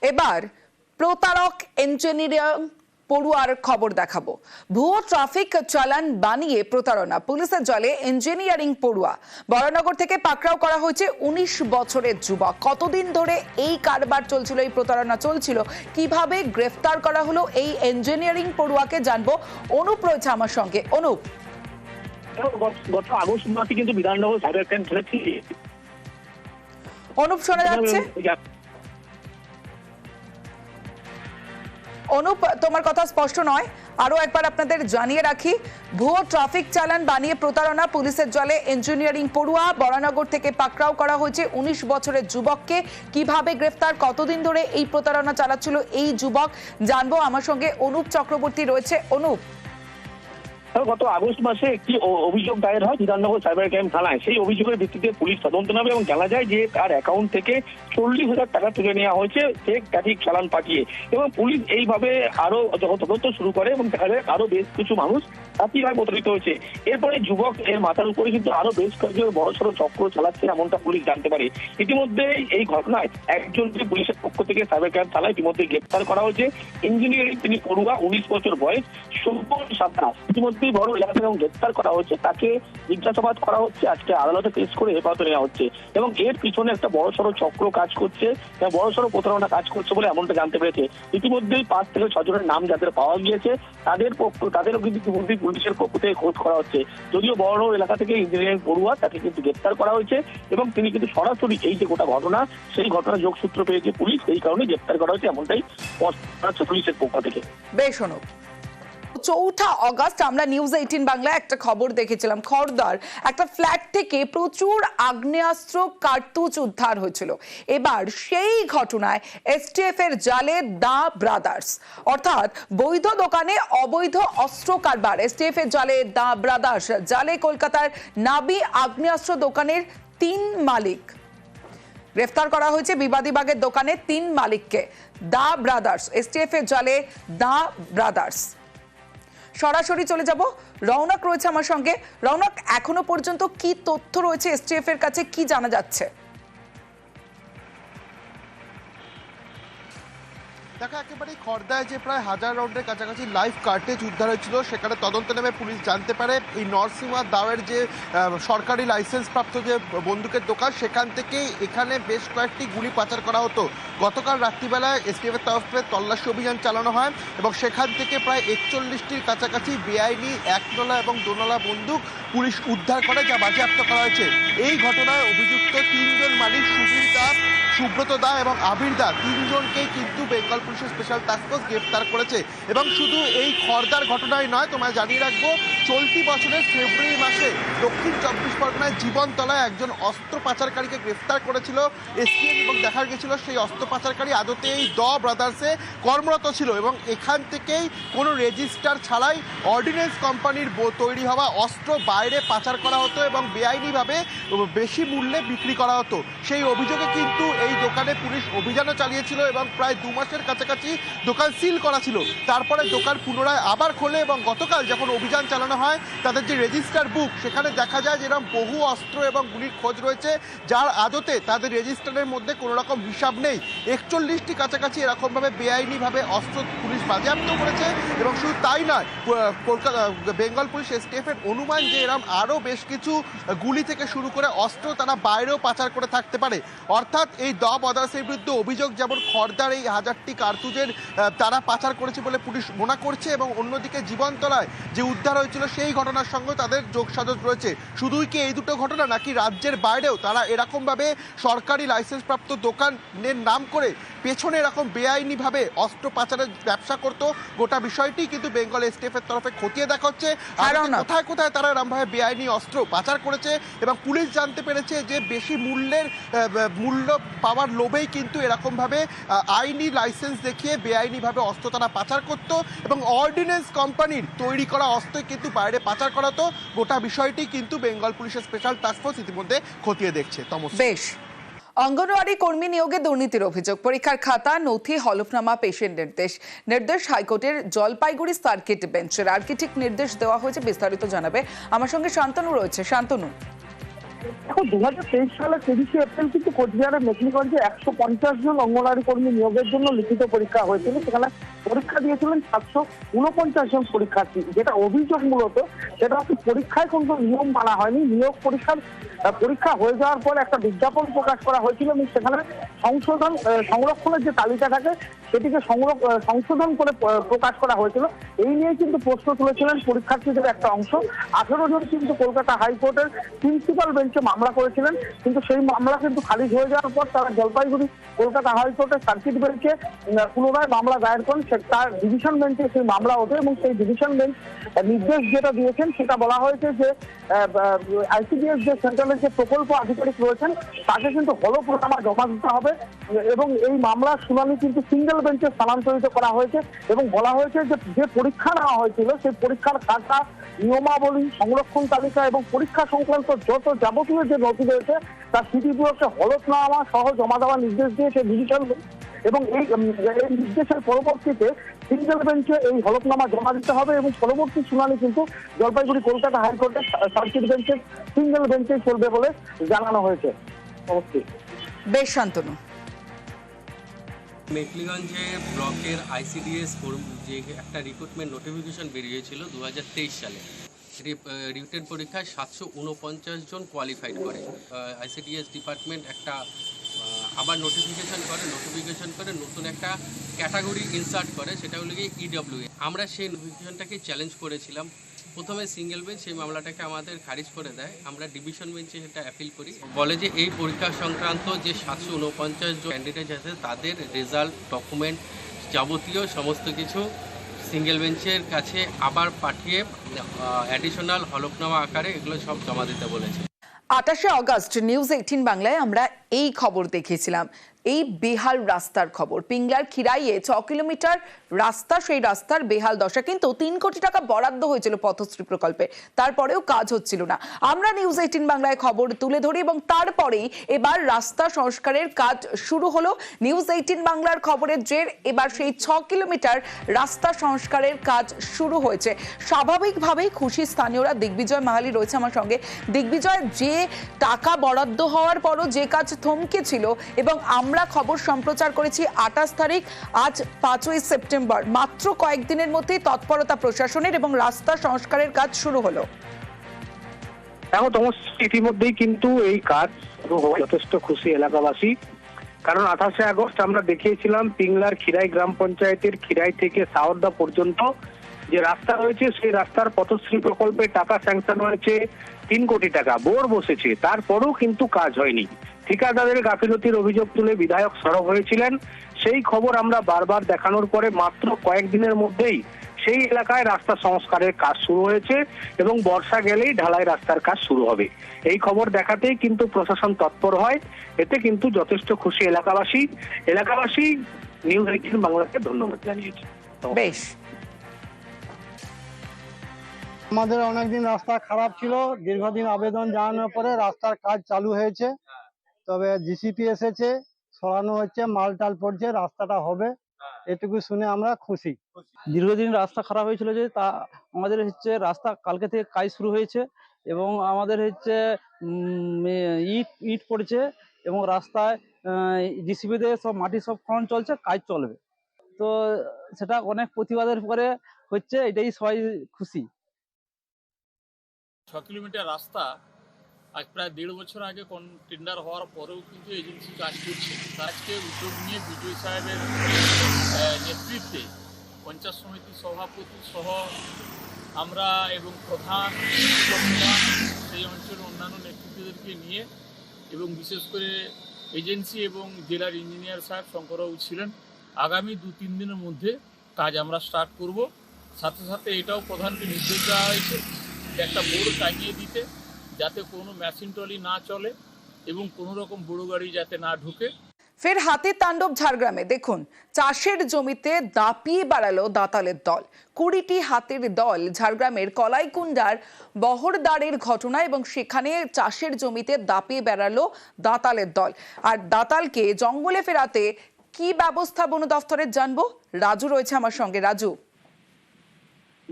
এবার প্রতারক ইঞ্জিনিয়ারিং পড়ুয়ার খবর দেখাবো। ভুয়ো ট্রাফিক চালান বানিয়ে প্রতারণা পুলিশের জলে ইঞ্জিনিয়ারিং পড়ুয়া। বরানগর থেকে পাকড়াও করা হয়েছে উনিশ বছরের যুবক। কতদিন ধরে এই কারবার চলছিল এই প্রতারণা চলছিল কীভাবে গ্রেফতার করা হলো এই ইঞ্জিনিয়ারিং পড়ুয়াকে জানব অনুপ রয়েছে আমার সঙ্গে। অনুপ। গত- গত আগস্ট মাসে কিন্তু বিধাননগর সাইবার ক্রাইম অনুপ শোনা যাচ্ছে? অনুপ, তোমার কথা স্পষ্ট নয়। আরও একবার আপনাদের জানিয়ে রাখি, ভুয়ো ট্রাফিক চালান বানিয়ে প্রতারণা, পুলিশের জলে ইঞ্জিনিয়ারিং পড়ুয়া, বরানগর থেকে পাকড়াও করা হয়েছে উনিশ বছরের যুবককে। কীভাবে গ্রেফতার, কতদিন ধরে এই প্রতারণা চালাচ্ছিল এই যুবক? জানব। আমার সঙ্গে অনুপ চক্রবর্তী রয়েছে। অনুপ। গত আগস্ট মাসে একটি অভিযোগ দায়ের হয় বিধাননগর সাইবার ক্রাইম থানায়। সেই অভিযোগের ভিত্তিতে পুলিশ তদন্ত নামে এবং জানা যায় যে তার অ্যাকাউন্ট থেকে চল্লিশ হাজার টাকা তুলে নেওয়া হয়েছে চেক ট্রাফিক চালান পাঠিয়ে। এবং পুলিশ এইভাবে আরও তদন্ত শুরু করে এবং দেখা যায় আরও বেশ কিছু মানুষ একইভাবে প্রতারিত হয়েছে। এরপরে যুবক এর মাথার উপরে কিন্তু আরও বেশ কয়েকজন বড় সড়ো চক্র চালাচ্ছে এমনটা পুলিশ জানতে পারে। ইতিমধ্যে এই ঘটনায় একজনকে পুলিশের পক্ষ থেকে সাইবার ক্রাইম থানায় ইতিমধ্যে গ্রেপ্তার করা হয়েছে। ইঞ্জিনিয়ারিং তিনি পড়ুয়া, উনিশ বছর বয়স সুব্বল সাঁতরা। ইতিমধ্যেই বড় এলাকা এবং গ্রেপ্তার করা হচ্ছে, তাকে জিজ্ঞাসাবাদ করা হচ্ছে, আজকে আদালতে পেশ করে হেফাজতে নেওয়া হচ্ছে এবং এর পিছনে একটা বড় সড়ো চক্র কাজ করছে বড় সড়ো প্রতারণা কাজ করছে বলে এমনটা জানতে পেরেছে। ইতিমধ্যেই পাঁচ থেকে ছজনের নাম যাদের পাওয়া গিয়েছে, তাদের পক্ষ, তাদেরও কিন্তু পুলিশের পক্ষ থেকে খোঁজ করা হচ্ছে। যদিও বড় এলাকা থেকে ইঞ্জিনিয়ারিং পড়ুয়া, তাকে কিন্তু গ্রেপ্তার করা হয়েছে এবং তিনি কিন্তু সরাসরি এই যে গোটা ঘটনা, সেই ঘটনা যোগসূত্র পেয়েছে পুলিশ, এই কারণে গ্রেপ্তার করা হয়েছে, এমনটাই পুলিশের পক্ষ থেকে। বেশ অনুপ। চৌঠা অগস্ট আমরা নিউজ এইটিন বাংলায় একটা খবর দেখেছিলাম, খড়দার। একটা ফ্ল্যাট থেকে প্রচুর আগ্নেয়াস্ত্র, কার্তুজ উদ্ধার হয়েছিল। এবার সেই ঘটনায় এসটিএফ এর জালে দা ব্রাদার্স। অর্থাৎ বৈধ দোকানে অবৈধ অস্ত্র কারবার। এসটিএফ এর জালে দা ব্রাদার্স। জালে কলকাতার নাবি আগ্নেয়াস্ত্র দোকানের তিন মালিক। গ্রেফতার করা হয়েছে বিবাদীবাগের দোকানে তিন মালিককে। দা ব্রাদার্স। এসটিএফ এর জালে দা ব্রাদার্স। সরাসরি চলে যাব। রওনক রয়েছে আমার সঙ্গে। রওনক, এখনও পর্যন্ত কি তথ্য রয়েছে এসটিএফ এর কাছে? কি জানা যাচ্ছে? দেখো একেবারে খর্দায় যে প্রায় হাজার রাউন্ডের কাছাকাছি লাইভ কার্টেজ উদ্ধার হয়েছিল, সেখানে তদন্ত নেমে পুলিশ জানতে পারে এই নরসিংহা দাওয়ের যে সরকারি লাইসেন্স প্রাপ্ত যে বন্দুকের দোকান, সেখান থেকেই এখানে বেশ কয়েকটি গুলি পাচার করা হতো। গতকাল রাত্রিবেলায় এসটিএফের তরফে তল্লাশি অভিযান চালানো হয় এবং সেখান থেকে প্রায় একচল্লিশটির কাছাকাছি বেআইনি একনলা এবং দোনলা বন্দুক পুলিশ উদ্ধার করে, যা বাজেয়াপ্ত করা হয়েছে। এই ঘটনায় অভিযুক্ত তিনজন মালিক সুবীর দাস, সুব্রত দা এবং আবির দা। তিনজনকেই কিন্তু বেঙ্গল পুলিশের স্পেশাল টাস্কফোর্স গ্রেপ্তার করেছে। এবং শুধু এই খর্দার ঘটনাই নয়, তোমায় জানিয়ে রাখব, চলতি বছরের ফেব্রুয়ারি মাসে দক্ষিণ চব্বিশ পরগনায় জীবনতলায় একজন অস্ত্র পাচারকারীকে গ্রেফতার করেছিল এসটিএফ এবং দেখা গেছিল সেই অস্ত্র পাচারকারী আদতে এই দ ব্রাদার্সে কর্মরত ছিল এবং এখান থেকেই কোনো রেজিস্টার ছাড়াই অর্ডিন্যান্স কোম্পানির তৈরি হওয়া অস্ত্র বাইরে পাচার করা হতো এবং বেআইনিভাবে বেশি মূল্যে বিক্রি করা হতো। সেই অভিযোগে কিন্তু এই দোকানে পুলিশ অভিযানও চালিয়েছিল এবং প্রায় দু মাসের কাছাকাছি দোকান সিল করা ছিল। তারপরে দোকান পুনরায় আবার খোলে এবং গতকাল যখন অভিযান চালানো হয়, তাদের যে রেজিস্টার বুক, সেখানে দেখা যায় যেরকম বহু অস্ত্র এবং গুলির খোঁজ রয়েছে, যার আদতে তাদের রেজিস্টারের মধ্যে কোনো রকম হিসাব নেই। একচল্লিশটি কাছাকাছি এরকমভাবে বেআইনিভাবে অস্ত্র পুলিশ বাজেয়াপ্ত করেছে এবং শুধু তাই নয় কলকাতা বেঙ্গল পুলিশ স্টেফের অনুমান যে এরকম আরও বেশ কিছু গুলি থেকে শুরু করে অস্ত্র তারা বাইরেও পাচার করে থাকতে পারে। অর্থাৎ এই দ বদাসের বিরুদ্ধে অভিযোগ যেমন খর্দার এই হাজারটি কার্তুজের তারা পাচার করেছে বলে পুলিশ মনে করছে এবং অন্যদিকে জীবনতলায় যে উদ্ধার হয়েছিল সেই ঘটনার সঙ্গে তাদের যোগসাজশ রয়েছে। শুধুই কি এই দুটো ঘটনা নাকি রাজ্যের বাইরেও তারা এরকমভাবে সরকারি লাইসেন্সপ্রাপ্ত দোকানের নাম করে পেছনে এরকম বেআইনিভাবে অস্ত্র পাচারের ব্যবসা করতো? গোটা বিষয়টি কিন্তু বেঙ্গল এসটিএফ এর তরফে খতিয়ে দেখা হচ্ছে কোথায় কোথায় তারা এরমভাবে বেআইনি অস্ত্র পাচার করেছে এবং পুলিশ জানতে পেরেছে যে বেশি মূল্যের মূল্য পাওয়ার লোভেই কিন্তু এরকমভাবে আইনি লাইসেন্স দেখিয়ে বেআইনিভাবে অস্ত্র তারা পাচার করত এবং অর্ডিন্যান্স কোম্পানির তৈরি করা অস্ত্রই কিন্তু বাইরে পাচার করা হতো গোটা বিষয়টি কিন্তু বেঙ্গল পুলিশের স্পেশাল টাস্কফোর্স ইতিমধ্যে খতিয়ে দেখছে। তমস। বেশ। অঙ্গনওয়াড়ি কর্মী নিয়োগে দুর্নীতির অভিযোগ। পরীক্ষার খাতা, নথি, হলফনামা পেশের নির্দেশ। নির্দেশ হাইকোর্টের জলপাইগুড়ি সার্কিট বেঞ্চের। আর্কিটেক্ট নির্দেশ দেওয়া হয়েছে বিস্তারিত জানাবে। আমার সঙ্গে শান্তনু রয়েছে। শান্তনু। এখন দু হাজার তেইশ সালের তিরিশে এপ্রিল কিন্তু কোচবিহারের মেকলিগঞ্জে একশো পঞ্চাশ জন অঙ্গনারী কর্মী নিয়োগের জন্য লিখিত পরীক্ষা হয়েছিল। সেখানে পরীক্ষা দিয়েছিলেন সাতশো উনপঞ্চাশ জন পরীক্ষার্থী। যেটা অভিযোগ মূলত, সেটা হচ্ছে পরীক্ষায় কোনো নিয়ম মানা হয়নি। নিয়োগ পরীক্ষার পরীক্ষা হয়ে যাওয়ার পর একটা বিজ্ঞাপন প্রকাশ করা হয়েছিল এবং সেখানে সংশোধন সংরক্ষণের যে তালিকা থাকে, সেটিকে সংশোধন করে প্রকাশ করা হয়েছিল। এই নিয়ে কিন্তু প্রশ্ন তুলেছিলেন পরীক্ষার্থীদের একটা অংশ। আঠেরো জন কিন্তু কলকাতা হাইকোর্টের প্রিন্সিপাল বেঞ্চে মামলা করেছিলেন, কিন্তু সেই মামলা কিন্তু খারিজ হয়ে যাওয়ার পর তারা জলপাইগুড়ি, কলকাতা হাইকোর্টের সার্কিট বেঞ্চে পুনরায় মামলা দায়ের করেন। তার ডিভিশন বেঞ্চে সেই মামলা ওঠে এবং সেই ডিভিশন বেঞ্চ নির্দেশ যেটা দিয়েছেন সেটা বলা হয়েছে যে আইসিডিএস যে সেন্ট্রালের যে প্রকল্প আধিকারিক রয়েছেন, তাকে কিন্তু হলফনামা জমা দিতে হবে এবং এই মামলার শুনানি কিন্তু সিঙ্গেল বেঞ্চে স্থানান্তরিত করা হয়েছে এবং বলা হয়েছে যে যে পরীক্ষা নেওয়া হয়েছিল, সেই পরীক্ষার খাতা নিয়মাবলী, সংরক্ষণ তালিকা এবং পরীক্ষা সংক্রান্ত যত যাবতীয় যে নথি রয়েছে তার সিটিগুলোকে হলফনামা সহ জমা দেওয়ার নির্দেশ দিয়েছে ডিভিশন বেঞ্চ এবং এই নির্দেশের পরবর্তীতে সিঙ্গেল বেঞ্চে এই হলফনামা জমা দিতে হবে এবং পরবর্তী শুনানি কিন্তু জলপাইগুড়ি কলকাতা হাইকোর্টের সার্কিট বেঞ্চের সিঙ্গেল বেঞ্চে চলবে বলে জানানো হয়েছে। অবশ্যই। বেশ শান্তনু। মেকলিগঞ্জে ব্লকের আইসিডিএস যে একটা রিক্রুটমেন্ট নোটিফিকেশন বেরিয়েছিল দুই হাজার তেইশ সালে রিটেন পরীক্ষায় সাতশো উনপঞ্চাশ জন কোয়ালিফাইড করে। আইসিডিএস ডিপার্টমেন্ট একটা আবার নোটিফিকেশন করে নোটিফিকেশন করে, নতুন একটা ক্যাটাগরি ইনসার্ট করে, সেটা হলো গিয়ে ইডব্লিউ আমরা সেই নোটিফিকেশনটাকে চ্যালেঞ্জ করেছিলাম। প্রথমে সিঙ্গেল বেঞ্চ সেই মামলাটাকে আমাদের খারিজ করে দেয়। আমরা ডিভিশন বেঞ্চে সেটা অ্যাপিল করি। বলে যে এই পরীক্ষা সংক্রান্ত যে সাতশো উনপঞ্চাশ জন ক্যান্ডিডেট আছে, তাদের রেজাল্ট ডকুমেন্ট যাবতীয় সমস্ত কিছু সিঙ্গেল বেঞ্চের কাছে আবার পাঠিয়ে অ্যাডিশনাল হলফনামা আকারে এগুলো সব জমা দিতে বলেছে। আটাশে অগস্ট নিউজ এইটিন বাংলায় আমরা এই খবর দেখিয়েছিলাম। এই বেহাল রাস্তার খবর। পিংলার খিরাইয়ে ছ কিলোমিটার রাস্তা, সেই রাস্তার বেহাল দশা। কিন্তু তিন কোটি টাকা বরাদ্দ হয়েছিল পথশ্রী প্রকল্পে। তারপরেও কাজ হচ্ছিল না। আমরা নিউজ এইটিন বাংলায় খবর তুলে ধরি এবং তারপরেই এবার রাস্তা সংস্কারের কাজ শুরু হলো। নিউজ এইটিন বাংলার খবরের জের, এবার সেই ছ কিলোমিটার রাস্তা সংস্কারের কাজ শুরু হয়েছে। স্বাভাবিকভাবেই খুশি স্থানীয়রা। দিগ্বিজয় মাহালি রয়েছে আমার সঙ্গে। দিগ্বিজয়, যে টাকা বরাদ্দ হওয়ার পরও যে কাজ থমকে ছিল এবং আমরা খবর সম্প্রচার করেছি আঠাশ তারিখ, আজ পাঁচই সেপ্টেম্বর। মাত্র কয়েকদিনের মধ্যেই তৎপরতা প্রশাসনের এবং রাস্তা সংস্কারের কাজ শুরু হলো। দেখো তোমার ইতিমধ্যেই কিন্তু এই কাজ যথেষ্ট খুশি এলাকাবাসী। কারণ আঠাশে আগস্ট আমরা দেখিয়েছিলাম পিংলার খিরাই গ্রাম পঞ্চায়েতের খিরাই থেকে সাওরদা পর্যন্ত যে রাস্তা রয়েছে, সেই রাস্তার পথশ্রী প্রকল্পে টাকা স্যাংশন হয়েছে তিন কোটি টাকা, বোর বসেছে। তারপরেও কিন্তু কাজ হয়নি। ঠিকাদারের গাফিলতির অভিযোগ তুলে বিধায়ক সরব হয়েছিলেন। সেই খবর আমরা বারবার দেখানোর পরে মাত্র কয়েকদিনের মধ্যেই সেই এলাকায় রাস্তা সংস্কারের কাজ শুরু হয়েছে এবং বর্ষা গেলেই ঢালাই রাস্তার কাজ শুরু হবে। এই খবর দেখাতেই কিন্তু প্রশাসন তৎপর হয়। এতে কিন্তু যথেষ্ট খুশি এলাকাবাসী। এলাকাবাসী নিউজ এইটিন বাংলাকে ধন্যবাদ জানিয়েছে। বেশ। আমাদের অনেকদিন রাস্তা খারাপ ছিল। দীর্ঘদিন আবেদন জানানোর পরে রাস্তার কাজ চালু হয়েছে। তবে জিসিপি এসেছে সরানো হচ্ছে মাল টাল পড়ছে রাস্তাটা হবে এটুকু শুনে আমরা খুশি। দীর্ঘদিন রাস্তা খারাপ হয়েছিল যে তা আমাদের হচ্ছে রাস্তা কালকে থেকে কাজ শুরু হয়েছে এবং আমাদের হচ্ছে ইট ইট পড়ছে এবং রাস্তায় জিসিবিতে সব মাটি সব খনন চলছে কাজ চলবে। তো সেটা অনেক প্রতিবাদের পরে হচ্ছে এটাই সবাই খুশি। ছ কিলোমিটার রাস্তা আজ প্রায় দেড় বছর আগে কোন টেন্ডার হওয়ার পরেও কিন্তু এজেন্সি কাজ করছে আজকে উদ্যোগ নিয়ে বিজয় সাহেবের নেতৃত্বে পঞ্চায়েত সমিতির সভাপতি সহ আমরা এবং প্রধান সেই অঞ্চলের অন্যান্য নেতৃত্বদেরকে নিয়ে এবং বিশেষ করে এজেন্সি এবং জেলার ইঞ্জিনিয়ার সাহেব শঙ্করবাবু ছিলেন। আগামী দু, তিন দিনের মধ্যে কাজ আমরা স্টার্ট করব। সাথে সাথে এটাও প্রধানকে নির্দেশ দেওয়া হয়েছে একটা বোর্ড টাঙিয়ে দিতে। যাতে কোনো মেশিন ট্রলি না চলে এবং কোনো রকম বড় গাড়ি যাতে না ঢুকে। ফের হাতির তাণ্ডব ঝাড়গ্রামে। দেখুন, চাষের জমিতে দাপিয়ে বেড়ালো দাতালের দল। কুড়িটি হাতের দল ঝাড়গ্রামের কলাইকুণ্ডার বহরদারের ঘটনা এবং সেখানে চাষের জমিতে দাপিয়ে বেড়ালো দাতালের দল। আর দাতালকে জঙ্গলে ফেরাতে কি ব্যবস্থা বন দফতরের জানব? রাজু রয়েছে আমার সঙ্গে। রাজু।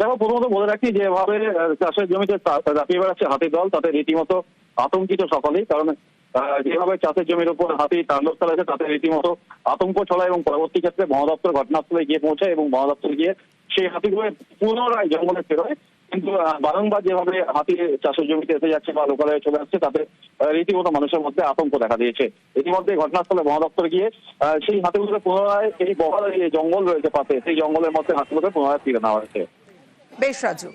দেখো, প্রথমত বলে রাখি যেভাবে চাষের জমিতে দাপিয়ে বেড়াচ্ছে হাতি দল, তাতে রীতিমতো আতঙ্কিত সকলেই, কারণ যেভাবে চাষের জমির উপর হাতি তাণ্ডব চালাচ্ছে, তাতে রীতিমতো আতঙ্ক ছড়ায় এবং পরবর্তী ক্ষেত্রে বন দপ্তর ঘটনাস্থলে গিয়ে পৌঁছায় এবং বন দপ্তর গিয়ে সেই হাতিগুলো পুনরায় জঙ্গলে ফেরোয় কিন্তু বারংবার যেভাবে হাতি চাষের জমিতে এসে যাচ্ছে বা লোকালয়ে চলে আসছে, তাতে রীতিমতো মানুষের মধ্যে আতঙ্ক দেখা দিয়েছে। ইতিমধ্যে ঘটনাস্থলে বন দপ্তর গিয়ে সেই হাতিগুলোকে পুনরায় এই বহাল জঙ্গল রয়েছে পাশে, সেই জঙ্গলের মধ্যে হাতিগুলোকে পুনরায় ফিরে নেওয়া হয়েছে। বেশ রাজু